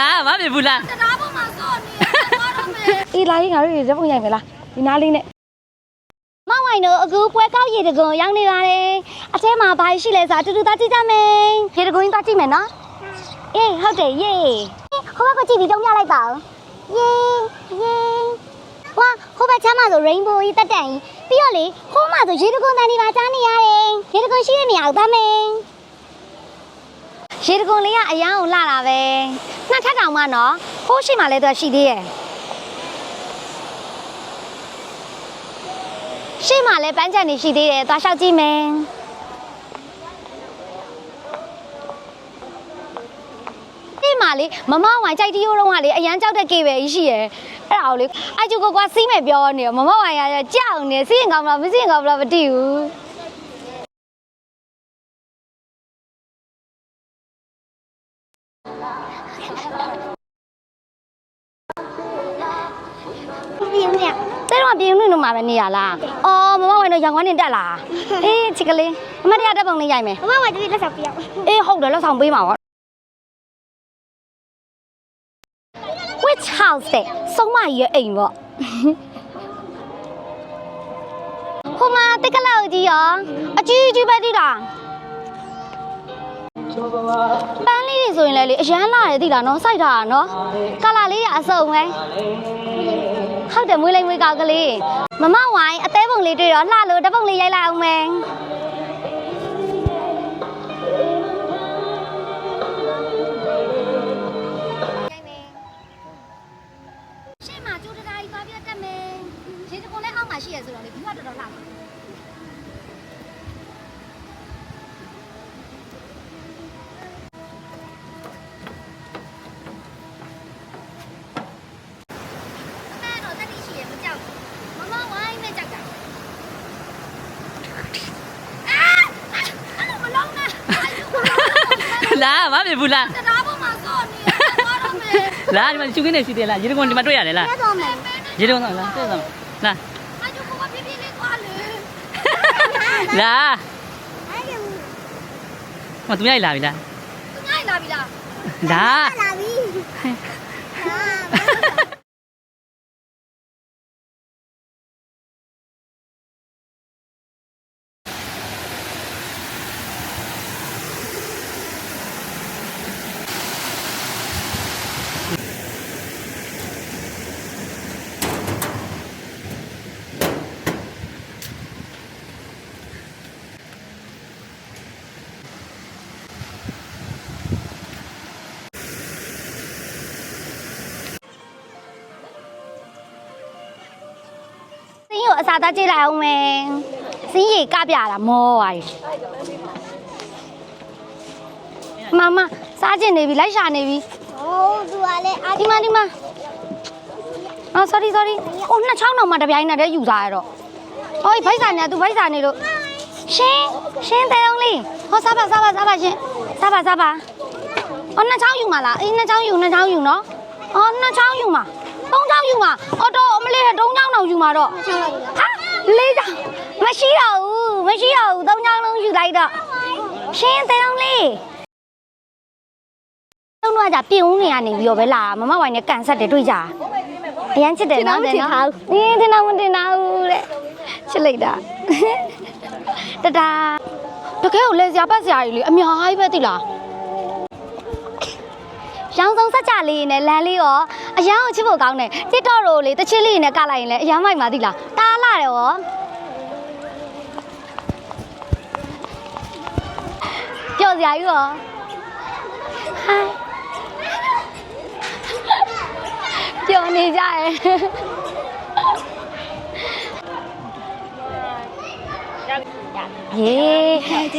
လာမဖြစ်ဘူးလားတရားပေါ်မှာစော့နေသွားတော့မယ်အေးလာရင်ငါတို့ရေဇက်ပုံရိုက်မယ်လားဒီနားလေးနဲ့မဝိုင်တို့အခုပွဲကောက်ရေတကွန်ရောက်နေပါတယ်အထဲမှာဘာရှိလဲဆိုတာတူတူသားကြည့်ကြမယ်ရေတကွန်ကြီးသားကြည့်မယ်နော်အေးဟုတ်တယ်ယေဟိုဘက်ကကြည့်ပြီးတုံးပြလိုက်ပါဦးယေယေဝါဟိုဘက်ချမ်းမှာဆို rainbow ကြီးတက်တန်ကြီးပြီးတော့လေဟိုမှာဆိုရေတကွန်တန်ဒီပါကြားနေရတယ်ရေတကွန်ရှိတဲ့နေရာကိုသားမယ် ရေတကွန်လေးကအရန်ကိုလှတာပဲနှစ်ထပ်တောင်မှနော်ဟိုးရှိမှလည်းသူကရှိသေးရဲ့ရှေ့မှာလည်းပန်းချန်နေရှိသေးတယ်သွားလျှောက်ကြည့်မယ်ဒီမှာလေမမဝိုင်ကြိုက်တီးရိုးတော့ကလေအရန်ကြောက်တဲ့ကေပဲကြီးရှိရယ်အဲ့ဒါကိုလေအကျူကိုကွာစီးမယ်ပြောနေရောမမဝိုင်ရကြောက်နေစီးရင်ကောင်းမလားမစီးရင်ကောင်းမလားမသိဘူး ပြင်းပြတဲ့တော့ပြင်းနေလို့မှာပဲနေရလားအော်မမဝိုင်တော့ရောင်ကွမ်းနေတက်လာအေးချစ်ကလေးအမတရားတက်ပုံလေးရိုက်မယ်မမဝိုင်တူလက်ဆောင်ပြရအောင်အေးဟုတ်တယ်လက်ဆောင်ပေးမှာပါ Which house တဲ့စုံမကြီးရဲ့အိမ်ပေါ့ဟိုမှာတက်ကလောက်ကြီးရောအကြီးကြီးပဲတိလား ပန်းလေးတွေဆိုရင်လည်းလေအရန်လာတယ်တိလားနော်စိုက်ထားတာနော်ကလာလေးကအစုံပဲဟုတ်တယ်မွေးလေးမွေးကောက်ကလေးမမဝိုင်းအသေးပုံလေးတွေ့တော့လှလို့တစ်ပုံလေးရိုက်လိုက်အောင်မယ်ရှေ့မှာကျိုးတရာကြီးပါပြတ်တက်မယ်ရေတကွန်လည်းအောက်မှာရှိရဆိုတော့လေဘူးကတော်တော်လှတယ် လားမမြင်ဘူးလားတနာပေါ်မှာစော့နေတော့မယ်လားဒီမှာချူကင်းနေရှိတယ်လားရေတကွန်ဒီမှာတွေ့ရတယ်လားတွေ့တော့မယ်ရေတကွန်လားတွေ့တော့လားအကျိုးကပြပြလေးသွားလေလားမသူမြိုက်လာပြီလားသူမြိုက်လာပြီလားလာလာပြီဟာ အစာသားကြည့်လိုက်အောင်မယ်စင်းရီကပြတာမောပါပြီမမစားကျင်နေပြီလိုက်ရှာနေပြီဟိုးသူကလည်းအဒီမှာဒီမှာအော် sorry sorry အိုးနှစ်ချောင်းတော့မှတပြိုင်နက်တည်းယူစားရတော့ဟောဖိုက်စာနေသူဖိုက်စာနေလို့ရှင်ရှင်တဲအောင်လေးဟောစားပါစားပါစားပါရှင်စားပါစားပါအော်နှစ်ချောင်းယူမှာလားအေးနှစ်ချောင်းယူနှစ်ချောင်းယူနော်အော်နှစ်ချောင်းယူမှာ သုံးချောင်းယူမှာအော်တော့အမလေးသုံးချောင်းတော့ယူမှာတော့ချောင်းလိုက်ပြီလားဟာလေးချောင်းမရှိတော့ဘူးမရှိတော့ဘူးသုံးချောင်းလုံးယူလိုက်တော့ရှင်တဲအောင်လေးတော့တော့じゃပြင်ဦးနေရနေပြီးတော့ပဲလာမမဝိုင်နဲ့ကန်ဆက်တယ်တွေ့ကြအရန်ချစ်တယ်နော်တဲ့နော်အင်းတင်တော့မတင်တော့ဘူးတဲ့ချစ်လိုက်တာတတာတကယ်ကိုလဲစရာပတ်စရာကြီးလေအများကြီးပဲသိလားရောင်စုံစက်ကြလေးနဲ့လမ်းလေးရော အရန်ကိုချစ်ဖို့ကောင်းတယ် TikTok တို့လေတချစ်လေးနဲ့ကလိုက်ရင်လည်းအရန်မိုက်ပါသိလားတားလာတယ်ရောကြော်စရာကြီးရောဟိုင်းကြော်နေကြရဲ့ယေ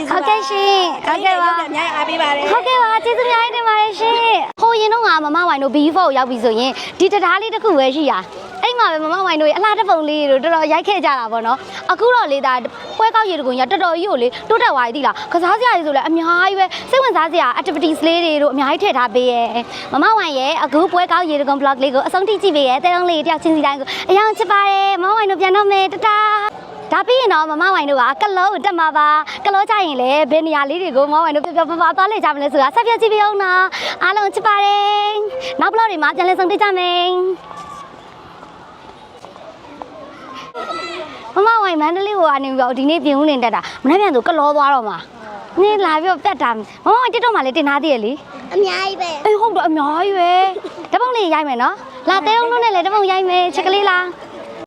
ဟုတ်ကဲ့ရှင်ဟုတ်ကဲ့ပါအများကြီးအားပေးပါတယ်ဟုတ်ကဲ့ပါကျေးဇူးများတင်ပါတယ်ရှင်ဟိုရင်တော့က မမဝိုင်တို့ B4 ကိုရောက်ပြီဆိုရင်ဒီတရားလေးတစ်ခုပဲရှိရအဲ့မှာပဲမမဝိုင်တို့ရဲ့အလားတစ်ပုံလေးတို့တော်တော်ရိုက်ခဲ့ကြတာပေါ့နော်အခုတော့လေဒါပွဲကောက်ရေတကွန်ရတော်တော်ကြီးကိုလေတိုးတက်သွားပြီသီလားကစားစရာတွေဆိုလည်းအများကြီးပဲစိတ်ဝင်စားစရာ activities လေးတွေတို့အများကြီးထည့်ထားပေးရဲ့မမဝိုင်ရဲ့အခုပွဲကောက်ရေတကွန် blog လေးကိုအဆုံးထိကြည့်ပေးရဲ့တဲတုံးလေးတယောက်ချင်းစီတိုင်းကိုအရင်ချစ်ပါတယ်မမဝိုင်တို့ပြန်တော့မယ်တတားဒါပြီးရင်တော့မမဝိုင်တို့ကကလောကိုတက်မှာပါကလောကြရင်လည်းဘယ်နေရာလေးတွေကိုမမဝိုင်တို့ပြပြပပသွားလေကြမလဲဆိုတာဆက်ပြကြည့်ပြအောင်နော်အားလုံးချစ်ပါတယ် နောက်ဘလော့တွေမှာပြန်လည်ဆုံတွေ့ကြမယ်မမဝိုင်မန္တလေးကိုကနေပြီးတော့ဒီနေ့ပြင်ဦးနေတက်တာမနေ့ပြန်ဆိုကလောသွားတော့မှာနင်းလာပြီးတော့ပြတ်တာမမဝိုင်တက်တော့မှလည်းတင်ထားသေးရလေအများကြီးပဲအေးဟုတ်တော့အများကြီးပဲတပုံးလေးရိုက်မယ်နော်လာတဲုံလုံးနဲ့လည်းတပုံးရိုက်မယ်ချက်ကလေးလား